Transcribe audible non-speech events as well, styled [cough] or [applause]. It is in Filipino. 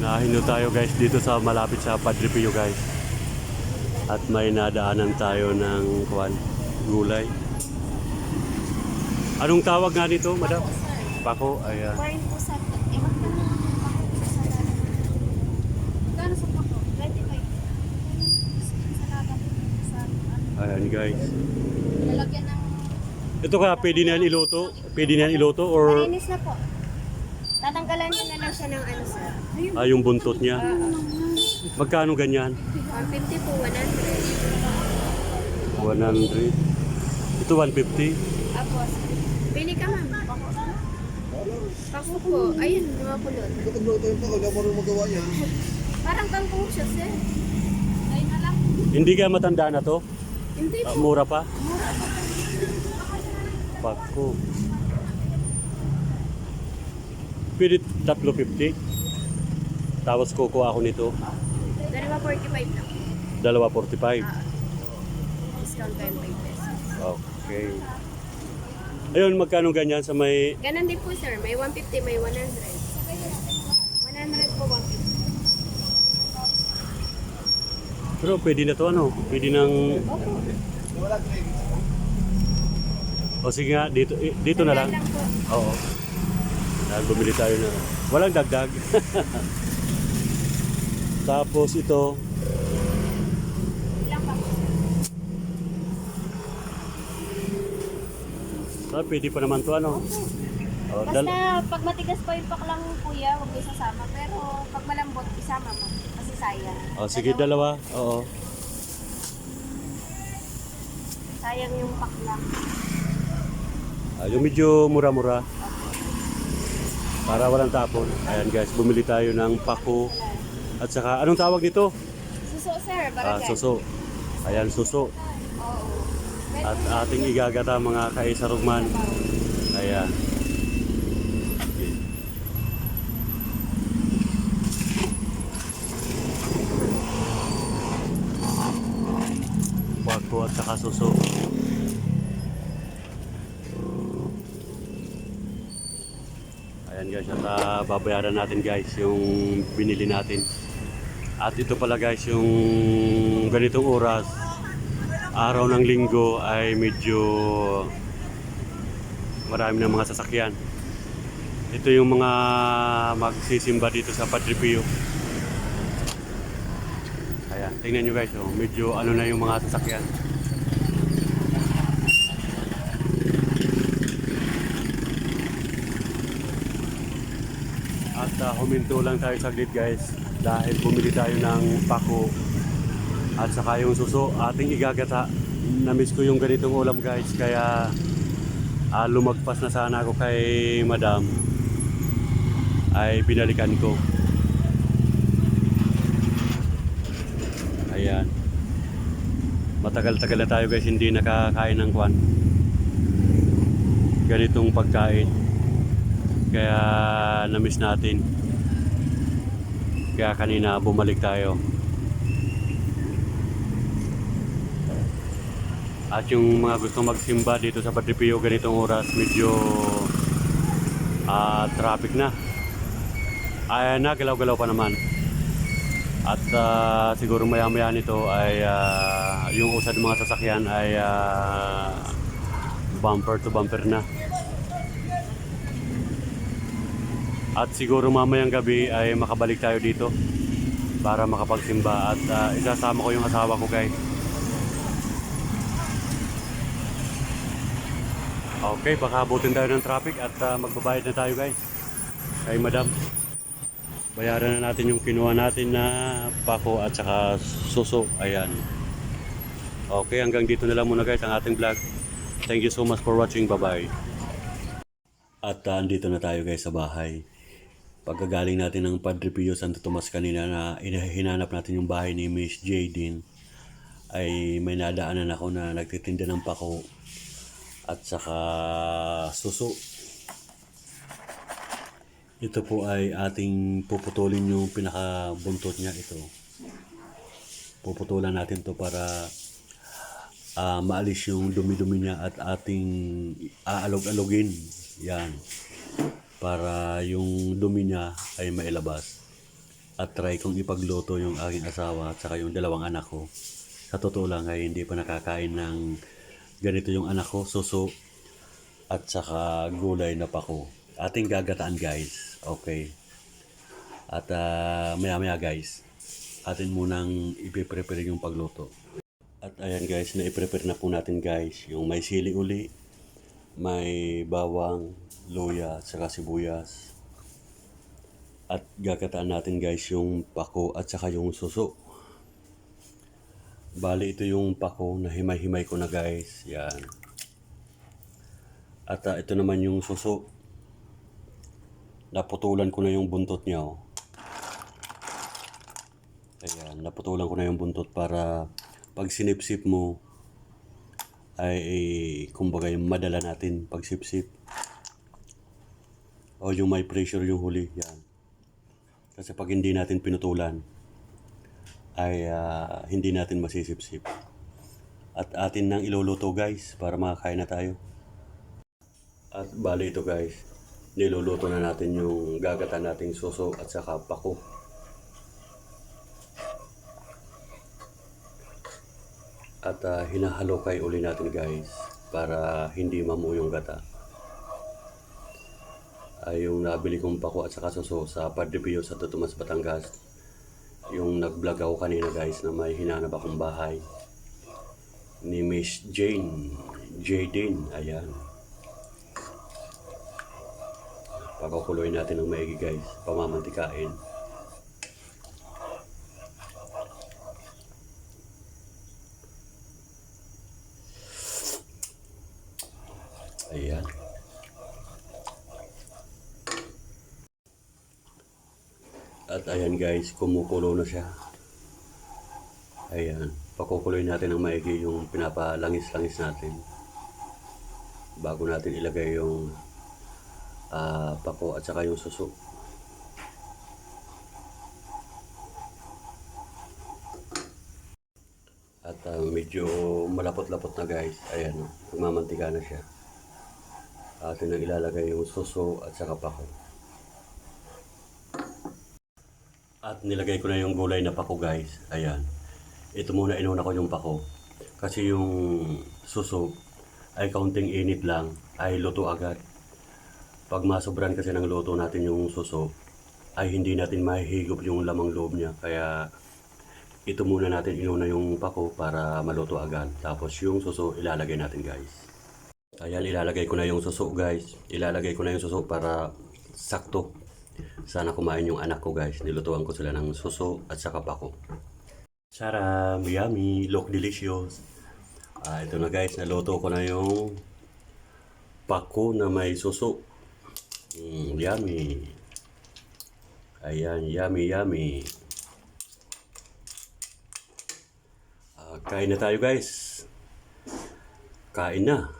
Nahino tayo guys dito sa malapit sa Padre Pio guys. At may nadaanan tayo ng kwan, gulay. Anong tawag nga nito, madam? Pako, ayan. Corn po sa... Po sa lada? Magkano sa pako? 25. Sa lada po. Sa ano? Ayan guys. Lalagyan ng... Ito ka, pwede na yan iluto? Pwede na yan iluto or Malinis na po. Tatanggalan niyo na lang siya ng ano sir. Ah, yung buntot niya? Magkano ganyan? 150 po, 100. 100. Ito 150. Tapos, pili ka ma'am. Pako po. Ayun, mga pulot. Nagluto yung pako, hindi ako magawa yan. Parang kangkong siya sir. Ayun na lang. Hindi kaya matanda na to? Hindi Ah, po. mura pa? Mura po. Pako. Pwede 350. Tapos kukuha ako nito. Dalawa 45 na. Dalawa 45. Discount kayo 5 pesos. Okay. Ayun, magkano ganyan sa may... Ganon din po sir, may 150, may 100. 100 po 150. Pero pwede na to ano? Pwede nang... Opo. O sige nga, dito, eh, dito na lang. Sandal po. Oo. Dahil bumili tayo na. Walang dagdag. [laughs] Tapos ito, ah, pwede pa naman to ano. Oh, Basta dal- pag matigas pa yung paklang kuya, huwag mo isasama. Pero pag malambot, isama mo. Kasi sayang. oh, sige, dalawa. Oo. Sayang yung paklang. Ah, yung medyo mura-mura. Para walang tapon. Ayan guys, bumili tayo ng pako. At saka, anong tawag nito? Suso sir, Ah, barangay. suso. Ayan, suso. At ating igagata mga kaisarugman. Ayan. Pako at saka suso. Ayan guys, at ah, babayaran natin guys yung binili natin. At ito pala guys yung ganitong oras araw ng linggo ay medyo marami ng mga sasakyan. Ito yung mga magsisimba dito sa Padre Pio. Ayan, tingnan nyo guys, oh, medyo ano na yung mga sasakyan. At ah, huminto lang tayo saglit guys dahil bumili tayo ng pako at saka yung suso ating igagata. Namiss ko yung ganitong ulam guys kaya ah, lumagpas na sana ako kay madam ay binalikan ko. Ayan. Matagal-tagal na tayo guys hindi nakakain ng kwan. Ganitong pagkain. Kaya namiss natin. Kaya kanina bumalik tayo. At yung mga gusto magsimba dito sa Padre Pio ganitong oras, medyo ah, traffic na. Ay na, galaw-galaw pa naman. At ah, siguro maya-maya nito ay ah, yung usad ng mga sasakyan ay ah, bumper to bumper na. At siguro mamayang gabi ay makabalik tayo dito para makapagsimba at ah, isasama ko yung asawa ko guys. Okay, baka abutin tayo ng traffic at ah, magbabayad na tayo guys. Kay madam. Bayaran na natin yung kinuha natin na pako at saka suso. Ayan. Okay, hanggang dito na lang muna guys ang ating vlog. Thank you so much for watching. Bye-bye. At uh, andito na tayo guys sa bahay. Pagkagaling natin ng Padre Pio Santo Tomas kanina na ina- hinanap natin yung bahay ni Miss Jadine ay may nadaanan ako na nagtitinda ng pako at saka suso. Ito po ay ating puputulin yung pinakabuntot niya ito. Puputulan natin to para ah, maalis yung dumi-dumi niya at ating aalog-alogin. Yan. Para yung dumi niya ay mailabas. at try kong ipagluto yung aking asawa at saka yung dalawang anak ko. Sa totoo lang ay hindi pa nakakain ng ganito yung anak ko, suso at saka gulay na pako. Ating gagataan guys. Okay. At maya maya guys, atin munang ipiprepare yung pagluto. At ayan guys, na-prepare na po natin guys yung may sili uli, may bawang, luya, at saka sibuyas. At gagataan natin guys yung pako at saka yung suso. Bali ito yung pako na himay-himay ko na guys. Yan. At ah, ito naman yung suso. Naputulan ko na yung buntot niya. Oh. Ayan, naputulan ko na yung buntot para pag sinipsip mo ay, ay kumbaga yung madala natin pag sipsip. O yung may pressure yung huli. Yan. Kasi pag hindi natin pinutulan ay ah, hindi natin masisipsip. At atin nang iluluto guys para makakain na tayo. At bali ito guys, niluluto na natin yung gagata nating suso at saka pako. At ah, hinahalokay uli natin guys para hindi mamuo yung gata. Ay yung nabili kong pako at saka suso sa Padre sa Tutumas, Batangas. Yung nag-vlog ako kanina guys na may hinanap akong bahay ni Miss Jane. Jadine, ayan. Pakukuloy natin ng maigi guys, pamamantikain. Ayan. At ayan guys, kumukulo na siya. Ayan, pakukuloy natin ng maigi yung pinapalangis-langis natin. Bago natin ilagay yung ah, pako at saka yung suso. At ah, medyo malapot-lapot na guys. Ayan, nagmamantika na siya. Atin ang ilalagay yung suso at saka pako. At nilagay ko na yung gulay na pako guys. Ayan. Ito muna inuna ko yung pako. Kasi yung suso ay kaunting init lang ay luto agad. Pag masobran kasi ng luto natin yung suso ay hindi natin mahihigop yung lamang loob niya. Kaya ito muna natin inuna yung pako para maluto agad. Tapos yung suso ilalagay natin guys. Ayan, ilalagay ko na yung suso guys. Ilalagay ko na yung suso para sakto. Sana kumain yung anak ko guys. Nilutuan ko sila ng suso at saka pako. Sarap, yummy, look delicious. Ah, ito na guys, naluto ko na yung pako na may suso. Mm, yummy. Ayan, yummy, yummy. Ah, kain na tayo guys. Kain na.